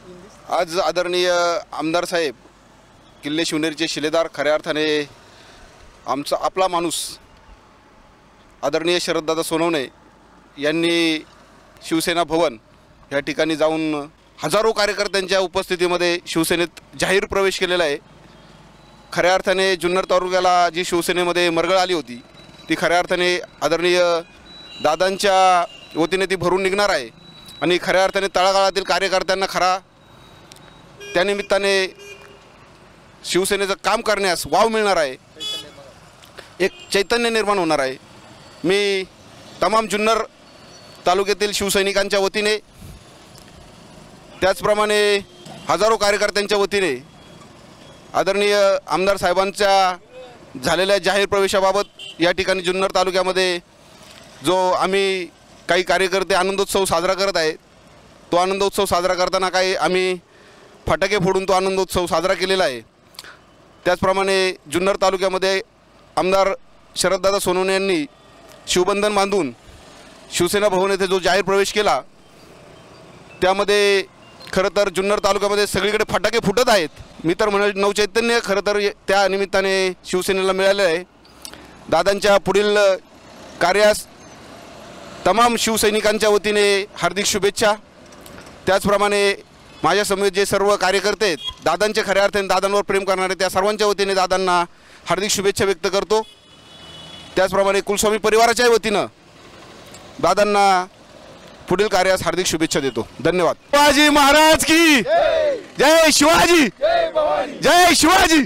आज आदरणीय आमदार साहेब किल्ले शिवनेरीचे शिलेदार खऱ्या अर्थाने आमचा आपला माणूस आदरणीय शरददादा सोनवणे यांनी शिवसेना भवन या ठिकाणी जाऊन हजारो कार्यकर्त्यांच्या उपस्थितीमध्ये शिवसेनेत जाहीर प्रवेश केलेला आहे. खऱ्या अर्थाने जुन्नर तालुक्याला जी शिवसेनेमध्ये मरगळ आली होती ती खऱ्या अर्थाने आदरणीय दादांच्या वतीने ती भरून निघणार आहे. आणि खऱ्या अर्थाने तळागाळातील कार्यकर्त्यांना खरा त्यानिमित्ताने शिवसेनेचं काम करण्यास वाव मिळणार आहे. एक चैतन्य निर्माण होणार आहे. मी तमाम जुन्नर तालुक्यातील शिवसैनिकांच्या वतीने त्याचप्रमाणे हजारो कार्यकर्त्यांच्या वतीने आदरणीय आमदार साहेबांच्या झालेल्या जाहीर प्रवेशाबाबत या ठिकाणी जुन्नर तालुक्यामध्ये जो आम्ही काही कार्यकर्ते आनंदोत्सव साजरा करत आहेत तो आनंदोत्सव साजरा करताना काही आम्ही फटाके फोडून तो आनंदोत्सव साजरा केलेला आहे. त्याचप्रमाणे जुन्नर तालुक्यामध्ये आमदार शरददादा सोनवणे यांनी शिवबंधन बांधून शिवसेना भवन येथे जो जाहीर प्रवेश केला त्यामध्ये खरं तर जुन्नर तालुक्यामध्ये सगळीकडे फटाके फुटत आहेत. मी तर म्हणेल नवचैतन्य खरं तर त्या निमित्ताने शिवसेनेला मिळालं आहे. दादांच्या पुढील कार्यास तमाम शिवसैनिकांच्या वतीने हार्दिक शुभेच्छा. त्याचप्रमाणे माझ्या समेत जे सर्व कार्यकर्ते आहेत दादांचे खऱ्या अर्थाने दादांवर प्रेम करणारे त्या सर्वांच्या वतीने दादांना हार्दिक शुभेच्छा व्यक्त करतो. त्याचप्रमाणे कुलस्वामी परिवाराच्या वतीनं दादांना पुढील कार्यास हार्दिक शुभेच्छा देतो. धन्यवाद. शिवाजी महाराज की जय. शिवाजी. जय शिवाजी.